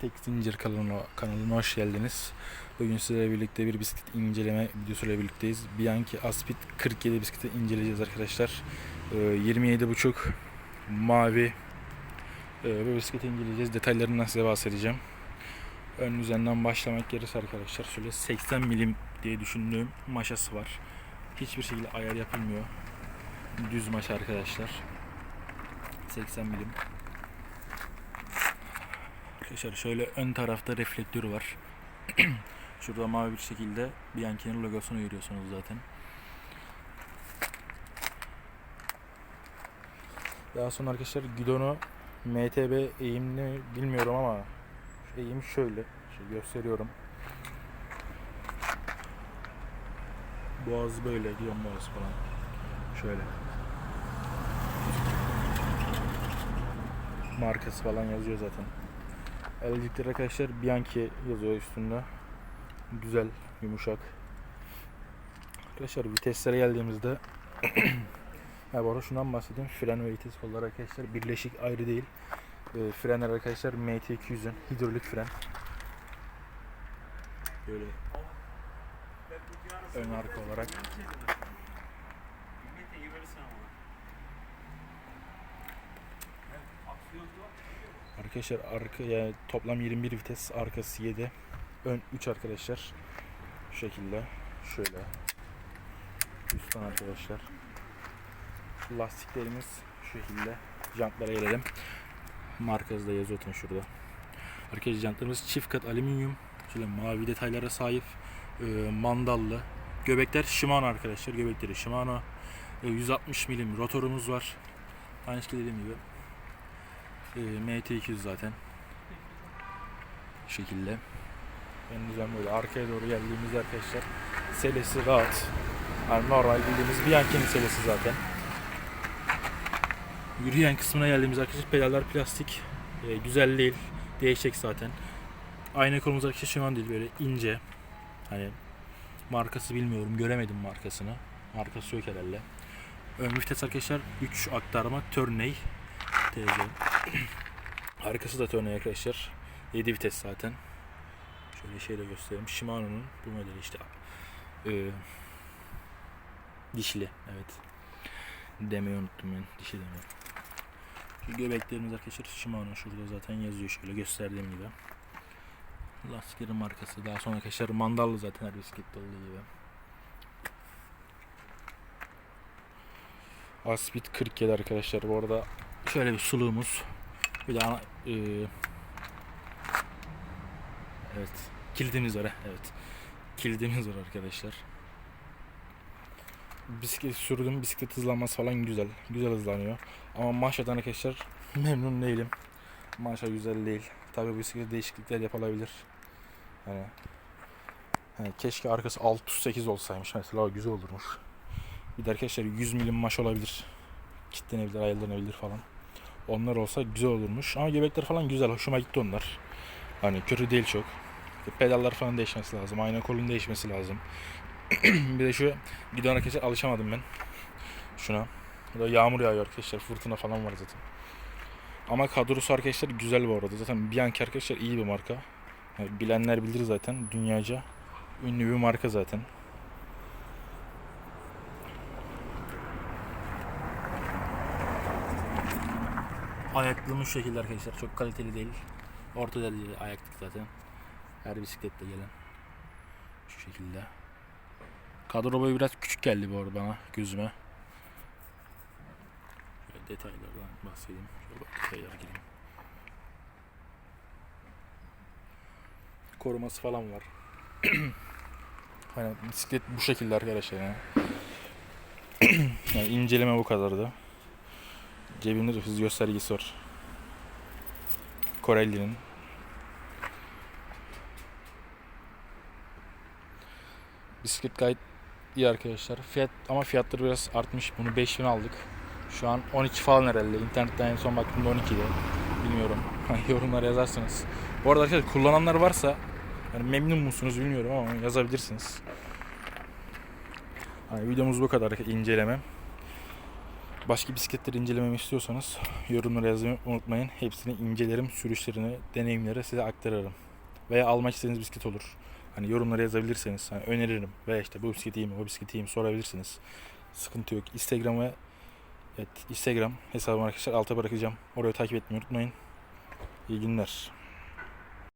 Tek Zincir kanalına, kanalına hoş geldiniz. Bugün sizlerle birlikte bir bisiklet inceleme videosuyla birlikteyiz. Bianchi Aspid 47 bisikleti inceleyeceğiz arkadaşlar. Ee, 27.5 mavi ee, bu bisikleti inceleyeceğiz. Detaylarından size bahsedeceğim. Ön üzerinden başlamak gerekirse arkadaşlar şöyle 80 milim diye düşündüğüm maşası var. Hiçbir şekilde ayar yapılmıyor. Düz maşa arkadaşlar. 80 milim. Arkadaşlar şöyle ön tarafta reflektörü var. Şurada mavi bir şekilde Bianchi'nin logosunu görüyorsunuz zaten. Daha sonra arkadaşlar gidonu MTB eğimli mi bilmiyorum ama şu eğim şöyle. Şöyle gösteriyorum. Boğaz böyle, gidon boğaz falan. Şöyle. Markası falan yazıyor zaten. Elcikler arkadaşlar Bianchi yazıyor üstünde. Güzel, yumuşak. Arkadaşlar viteslere geldiğimizde ha bu arada şundan bahsedeyim. Fren ve vites kolları arkadaşlar birleşik ayrı değil. E, frenler arkadaşlar MT200'ün hidrolik fren. Böyle ön arka olarak. Arkadaşlar arka yani toplam 21 vites, arkası 7. Ön 3 arkadaşlar. Şu şekilde. Şöyle. Üstten arkadaşlar. Lastiklerimiz şu şekilde. Jantlara gelelim. Markası da yazıyor şurada. Arkadaşlar jantlarımız çift kat alüminyum. Şöyle mavi detaylara sahip. Ee, mandallı. Göbekler Shimano arkadaşlar. Göbekleri Shimano. Ee, 160 milim rotorumuz var. Şekilde dediğim gibi. Ee, MT200 zaten. Şu şekilde. En güzel böyle arkaya doğru geldiğimizde arkadaşlar selesi rahat. Yani normal bildiğimiz Bianchi'nin selesi zaten. Yürüyen kısmına geldiğimiz arkadaşlar pedallar plastik. Ee, güzel değil. Değişecek zaten. Ayna kolumuz arkadaşlar şu an değil böyle ince. Hani markası bilmiyorum. Göremedim markasını. Markası yok herhalde. Ön vites arkadaşlar 3 aktarma Turney TC. Arkası da Turney arkadaşlar. 7 vites zaten. Şöyle şeyle göstereyim. Shimano'nun bu modeli işte. Ee, dişli evet. Demeyi unuttum ben. Dişi demeyi. Şu göbeklerimiz arkadaşlar Shimano şurada zaten yazıyor şöyle gösterdiğim gibi. Lastiklerin markası. Daha sonra arkadaşlar mandallı zaten her bisiklette olduğu gibi. Aspid 47 arkadaşlar. Bu arada şöyle bir suluğumuz. Bir de ana, e, evet kilidimiz var. Evet. Kilidimiz var arkadaşlar. Bisiklet sürdüm. Bisiklet hızlanması falan güzel. Güzel hızlanıyor. Ama Maşa'dan arkadaşlar memnun değilim. Maşa güzel değil. Tabi bisiklet değişiklikler yapılabilir. Hani hani keşke arkası 608 olsaymış mesela güzel olurmuş. Bir de arkadaşlar 100 milim maş olabilir. Kitlenebilir, ayarlanabilir falan. Onlar olsa güzel olurmuş. Ama göbekler falan güzel. Hoşuma gitti onlar. Hani kötü değil çok. Pedallar falan değişmesi lazım. Ayna kolun değişmesi lazım. bir de şu gidon arkadaşlar alışamadım ben. Şuna. Burada yağmur yağıyor arkadaşlar. Fırtına falan var zaten. Ama kadrosu arkadaşlar güzel bu arada. Zaten Bianchi arkadaşlar iyi bir marka. Bilenler bilir zaten. Dünyaca ünlü bir marka zaten. Ayaklığımız şekilde arkadaşlar. Çok kaliteli değil. Orta dereceli ayaklık zaten. Her bisiklette gelen. Şu şekilde. Kadro boyu biraz küçük geldi bu arada bana gözüme. Şöyle detaylardan bahsedeyim. Şöyle detaylara gireyim. Koruması falan var. hani bisiklet bu şekilde arkadaşlar yani. yani inceleme bu kadardı. Cebimde de hız göstergesi var. Corelli'nin. Bisiklet gayet iyi arkadaşlar. Fiyat ama fiyatları biraz artmış. Bunu 5000 aldık. Şu an 12 falan herhalde. İnternetten en son baktığımda 12'de. Bilmiyorum. Yorumlara yazarsınız. Bu arada arkadaşlar kullananlar varsa yani memnun musunuz bilmiyorum ama yazabilirsiniz. Hani videomuz bu kadar inceleme. Başka bisikletleri incelememi istiyorsanız yorumlara yazmayı unutmayın. Hepsini incelerim, sürüşlerini, deneyimleri size aktarırım. Veya almak istediğiniz bisiklet olur. Hani yorumlara yazabilirseniz hani öneririm. Veya işte bu bisiklet iyi mi, bu bisiklet iyi mi sorabilirsiniz. Sıkıntı yok. Instagram ve evet, Instagram hesabımı arkadaşlar alta bırakacağım. Orayı takip etmeyi unutmayın. İyi günler.